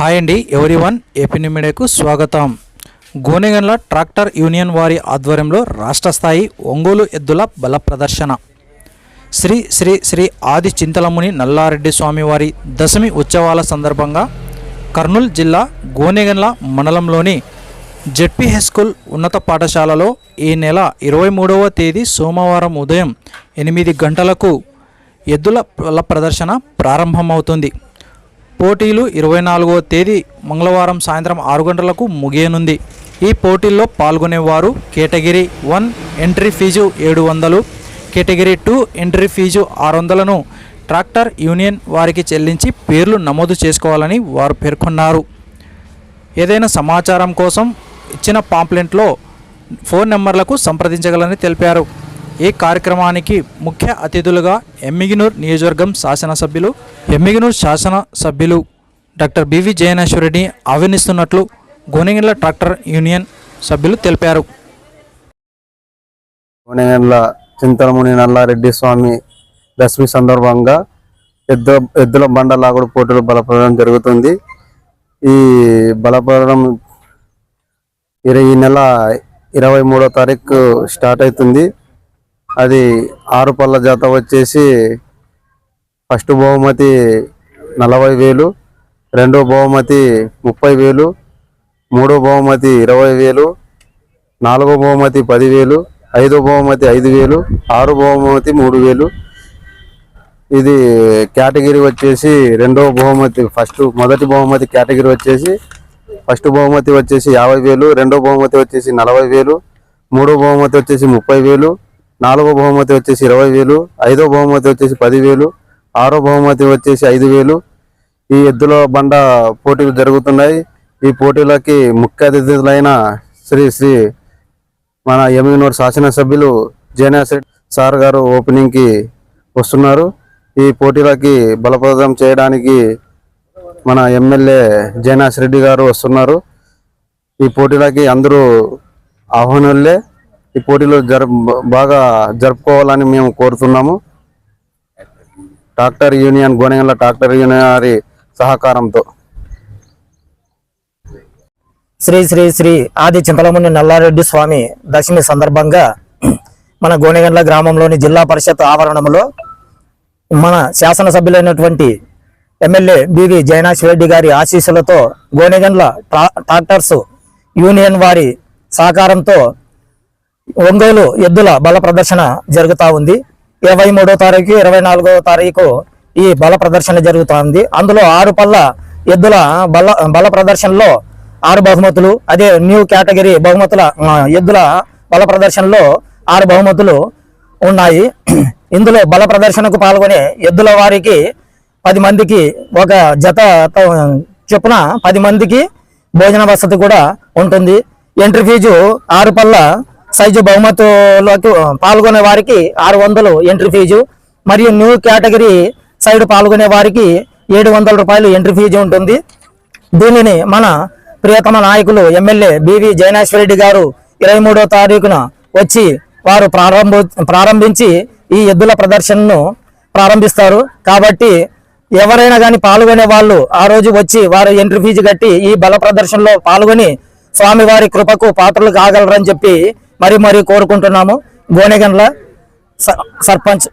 Hi అండి ఎవరి one AP మీడియాకు స్వాగతం. గోనెగన్ల ట్రాక్టర్ యూనియన్ వారి ఆధ్వర్యంలో రాష్ట్ర స్థాయి ఒంగోలు ఎద్దుల బల ప్రదర్శన. శ్రీ శ్రీ శ్రీ ఆది చింతలముని నల్లారెడ్డి స్వామివారి దశమి ఉత్సవాల సందర్భంగా కర్నూలు జిల్లా గోనెగన్ల మండలంలోని జెడ్పీ హై స్కూల్ ఉన్నత పాఠశాలలో ఈ నెల ఇరవై మూడవ తేదీ సోమవారం ఉదయం ఎనిమిది గంటలకు ఎద్దుల ప్రదర్శన ప్రారంభమవుతుంది. పోటీలు ఇరవై నాలుగవ తేదీ మంగళవారం సాయంత్రం ఆరు గంటలకు ముగియనుంది. ఈ పోటీల్లో పాల్గొనేవారు కేటగిరీ వన్ ఎంట్రీ ఫీజు ఏడు వందలు కేటగిరీ టూ ఎంట్రీ ఫీజు ఆరు వందలను ట్రాక్టర్ యూనియన్ వారికి చెల్లించి పేర్లు నమోదు చేసుకోవాలని వారు పేర్కొన్నారు. ఏదైనా సమాచారం కోసం ఇచ్చిన పాంప్లెంట్లో ఫోన్ నెంబర్లకు సంప్రదించగలని తెలిపారు. ఈ కార్యక్రమానికి ముఖ్య అతిథులుగా ఎమ్మిగినూర్ నియోజకవర్గం శాసనసభ్యులు ఎమ్మిగినూర్ శాసనసభ్యులు డాక్టర్ బివి జయనేశ్వరుడిని ఆహ్వానిస్తున్నట్లు గోనెగండ్ల ట్రాక్టర్ యూనియన్ సభ్యులు తెలిపారు. గోనెగండ్ల చింతలముని నల్లారెడ్డి స్వామి దశమి సందర్భంగా ఎద్దు ఎద్దుల బండ లాగుడు పోటీలు బలపడడం జరుగుతుంది. ఈ బలపడడం ఈ నెల ఇరవై మూడో తారీఖు స్టార్ట్ అవుతుంది అది ఆరు పళ్ళ జాత వచ్చేసి ఫస్ట్ బహుమతి నలభై వేలు రెండో బహుమతి ముప్పై వేలు మూడో బహుమతి ఇరవై వేలు నాలుగో బహుమతి పదివేలు ఐదో బహుమతి ఐదు వేలు ఆరు బహుమతి మూడు వేలు. ఇది కేటగిరీ వచ్చేసి రెండవ బహుమతి ఫస్ట్ మొదటి బహుమతి కేటగిరీ వచ్చేసి ఫస్ట్ బహుమతి వచ్చేసి యాభై వేలు రెండో బహుమతి వచ్చేసి నలభై వేలు మూడో బహుమతి వచ్చేసి ముప్పై వేలు నాలుగో బహుమతి వచ్చేసి ఇరవై వేలు ఐదో బహుమతి వచ్చేసి పదివేలు ఆరో బహుమతి వచ్చేసి ఐదు వేలు. ఈ ఎద్దుల బండ పోటీలు జరుగుతున్నాయి. ఈ పోటీలకి ముఖ్య అతిథులైన శ్రీ శ్రీ మన ఎమ్మినూరు శాసనసభ్యులు జయనాథ్ సార్ గారు ఓపెనింగ్కి వస్తున్నారు. ఈ పోటీలకి బలప్రదం చేయడానికి మన ఎమ్మెల్యే జయనాథ్ రెడ్డి గారు వస్తున్నారు. ఈ పోటీలకి అందరూ ఆహ్వానులే. ఈ పోటీలు జర బాగా జరుపుకోవాలని మేము కోరుతున్నాము. Tractor union Gonegandla tractor union వారి సహకారంతో. శ్రీ శ్రీ శ్రీ ఆది చింతలముని నల్లారెడ్డి స్వామి దశమి సందర్భంగా మన గోనెగండ్ల గ్రామంలోని జిల్లా పరిషత్ ఆవరణంలో మన శాసనసభ్యులైనటువంటి MLA B V Jayanath Reddy గారి ఆశీస్సులతో గోనెగండ్ల ట్రాక్టర్స్ యూనియన్ వారి సహకారంతో ఒంగోలు ఎద్దుల బల ప్రదర్శన జరుగుతూ ఉంది. ఇరవై మూడో తారీఖు ఇరవై నాలుగో తారీఖు ఈ బల ప్రదర్శన జరుగుతూ ఉంది. అందులో ఆరు పళ్ళ ఎద్దుల బల బల ప్రదర్శనలో ఆరు బహుమతులు అదే న్యూ కేటగిరీ బహుమతుల ఎద్దుల బల ప్రదర్శనలో ఆరు బహుమతులు ఉన్నాయి. ఇందులో బల ప్రదర్శనకు పాల్గొనే ఎద్దుల వారికి పది మందికి ఒక జత చొప్పున పది మందికి భోజన వసతి కూడా ఉంటుంది. ఎంట్రీ ఫీజు ఆరు పళ్ళ సైజు బహుమతులకు పాల్గొనే వారికి ఆరు వందలు ఎంట్రీ ఫీజు మరియు న్యూ కేటగిరీ సైడ్ పాల్గొనే వారికి ఏడు వందల రూపాయలు ఎంట్రీ ఫీజు ఉంటుంది. దీనిని మన ప్రియతమ నాయకులు ఎమ్మెల్యే బివి జయనేశ్వరరెడ్డి గారు ఇరవై మూడో తారీఖున వచ్చి వారు ప్రారంభ ప్రారంభించి ఈ ఎద్దుల ప్రదర్శనను ప్రారంభిస్తారు. కాబట్టి ఎవరైనా కానీ పాల్గొనే వాళ్ళు ఆ రోజు వచ్చి వారు ఎంట్రీ ఫీజు కట్టి ఈ బల ప్రదర్శనలో పాల్గొని స్వామివారి కృపకు పాత్రలు కాగలరని చెప్పి మరి మరీ కోరుకుంటున్నాము. గోనెగండ్ల స- సర్పంచ్